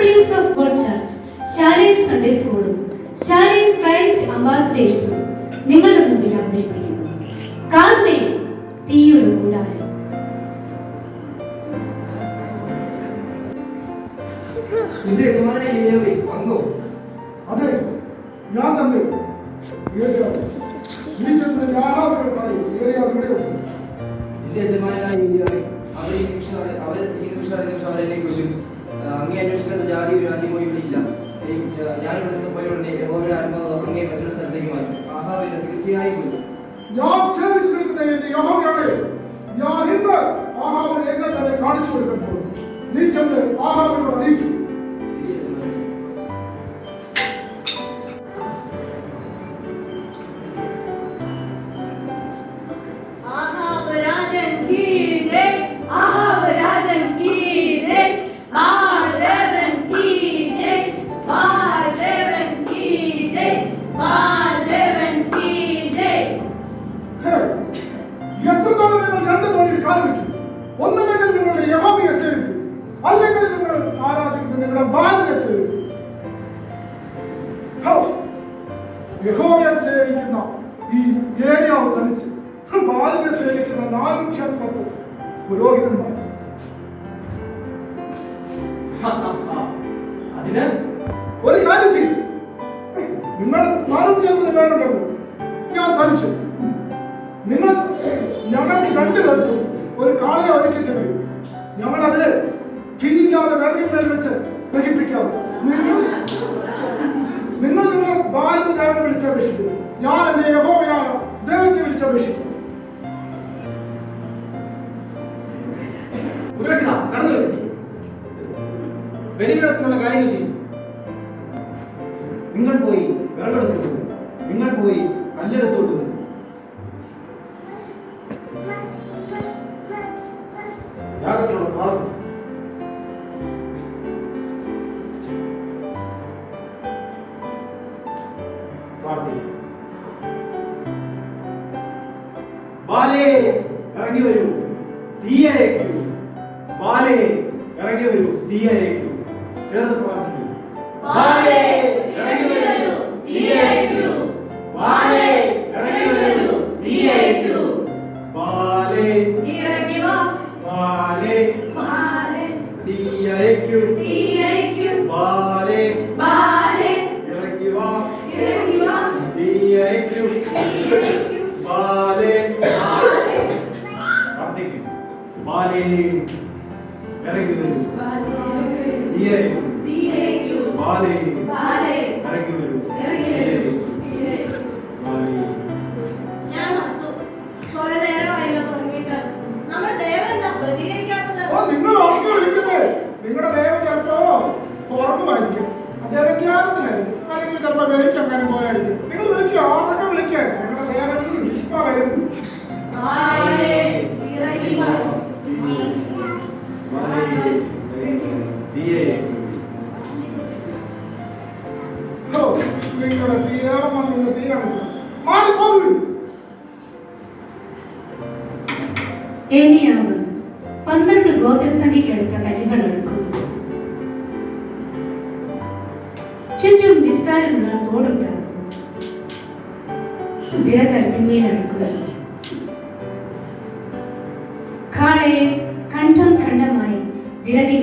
Assemblies of God church Shalem Sunday സ്കൂളും Shalem Christ അംബാസഡേഴ്സും നിങ്ങളുടെ മുമ്പിൽ അവതരിപ്പിക്കുന്നു. കാർമേ തീയുടെ കൂടാരം. നിന്റെ യജമാനെ ഏലിയാവേ വന്നോ? അതെ ഞാൻ തന്നെ. നീ ചെന്ന് ഞാനാവരോട് പറയും. ഏലിയാവ് ഇവിടെയുണ്ട് നിന്റെ യജമാനായ ഏലിയാവേ അവരെ നിമിഷം അവരെ ഈ നിമിഷം അവരെ നിമിഷം അവരെ കൊല്ലും. അങ്ങേ അന്വേഷിക്കാത്ത ജാതി രാജ്യമോ ഇവിടെ ഇല്ല. ഞാൻ ഇവിടെ നിന്ന് പോയ ഉടനെ യഹോവയുടെ ആത്മാവ് അങ്ങേ മറ്റൊരു സ്ഥലത്തേക്ക് മാറ്റും ആഹാബിനെ തീർച്ചയായും ഞാൻ സേവിച്ചു നിൽക്കുന്ന എന്റെ യഹോവയാണ്. ഞാൻ ഇന്ന് ആഹാവിന് എന്നെ തന്നെ കാണിച്ചു കൊടുക്കാൻ ആരാധിക്കുന്ന നിങ്ങളുടെ ബാലിനെ സേവിക്കും ഹോ, യഹോവയെ സേവിക്കുന്ന ഈ ഏരിയാവ് തനിച്ച് ബാലിനെ സേവിക്കുന്ന നാനൂറ്റി അൻപത് പുരോഹിതന്മാർ അതിന് ഒരു കാര്യം ചെയ്യും നിങ്ങൾ നാനൂറ്റി അൻപത് പേരുണ്ടല്ലോ ഞാൻ തനിച്ചു നിങ്ങൾ ഞങ്ങൾക്ക് രണ്ടുപേർക്കും ഒരു കാളയെ ഒരുക്കി തരും ഞങ്ങൾ അതിനെ ചിരിക്കാതെ വിറകിന്മേൽ വെച്ച് ദഹിപ്പിക്കാം. നിങ്ങൾ നിങ്ങൾ നിങ്ങളെ ബാലിന് ദേവനെ വിളിച്ചപേക്ഷിക്കും ഞാൻ എന്റെ യഹോവയായ ദൈവത്തെ വിളിച്ചപേക്ഷിക്കും ബലിപീഠത്തിനുള്ള കാര്യങ്ങൾ ചെയ്യും. നിങ്ങൾ പോയി വിറകെടുത്തു. നിങ്ങൾ പോയി കല്ലെടുത്തോട്ട് വരൂ. യാഗത്തിനുള്ള പ്രാർത്ഥന ബാലേ ഇറങ്ങി വരൂ. തീയയക്കൂ ബാലേ ഇറങ്ങി വരൂ. തീയയക്കൂ ചേർന്ന് പ്രാർത്ഥിക്കൂ ബാലേ ഇറങ്ങി വരൂ. തീയയക്കൂ ബാലേ ഇറങ്ങി വരൂ. തീയയക്കൂ ബാലേ ഇറങ്ങി വാ. ബാലേ ബാലേ. തീയയക്കൂ തീയയക്കൂ നിങ്ങളുടെ ദൈവം ചിലപ്പോ ഉറങ്ങുമായിരിക്കും. അദ്ദേഹം ധ്യാനത്തിലായിരിക്കും. അല്ലെങ്കിൽ ചിലപ്പോ വെളിക്ക് അങ്ങനെ നിങ്ങളുടെ തീയാമം വന്നിന്ന് തീയാണ് മാറിപ്പോകും ഏലിയാവ് പന്ത്രണ്ട് ഗോത്രസംഖ്യക്കെടുത്ത കല്ലുകൾ എടുക്കുന്നു. ചുറ്റും വിസ്താരമുള്ള തോടുണ്ടാക്കുന്നു. വിറകത്തിന്മേലെടുക്കുന്നു കാളയെ കണ്ഠം ഖണ്ഡമായി വിറകിൻ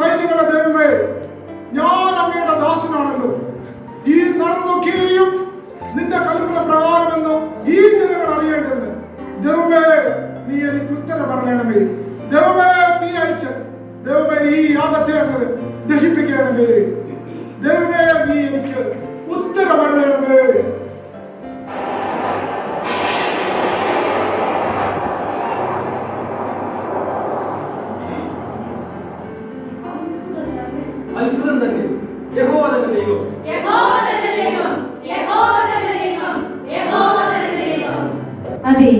സൈന്യങ്ങളുടെ ദൈവമേ ഞാൻ അങ്ങയുടെ ദാസനാണല്ലോ ഈ നടന്നൊക്കെയും നിന്റെ കൽപ്പന പ്രകാരമെന്ന് ഈ ജനങ്ങൾ അറിയേണ്ടത് ദൈവമേ നീ എനിക്ക് ഉത്തരം പറയണമേ. ദൈവമേ നീ അയച്ച ദൈവമേ ഈ യാഗത്തെ അങ്ങ് ദഹിപ്പിക്കണമേ. ദൈവമേ നീ എനിക്ക് ഉത്തരം അത്ഭുതം അതെ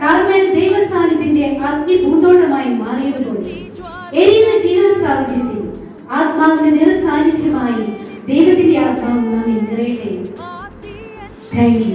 കാർമേൽ ദൈവസ്ഥാനത്തിന്റെ അഗ്നിഭൂതോട്ടമായി മാറിയതുപോലെ എരിയുന്ന ജീവിത സാഹചര്യത്തിൽ ആത്മാവിന്റെ നിറസാന്നിധ്യമായി ദൈവത്തിന്റെ ആത്മാവ് നമ്മെ നിറയട്ടെ. താങ്ക്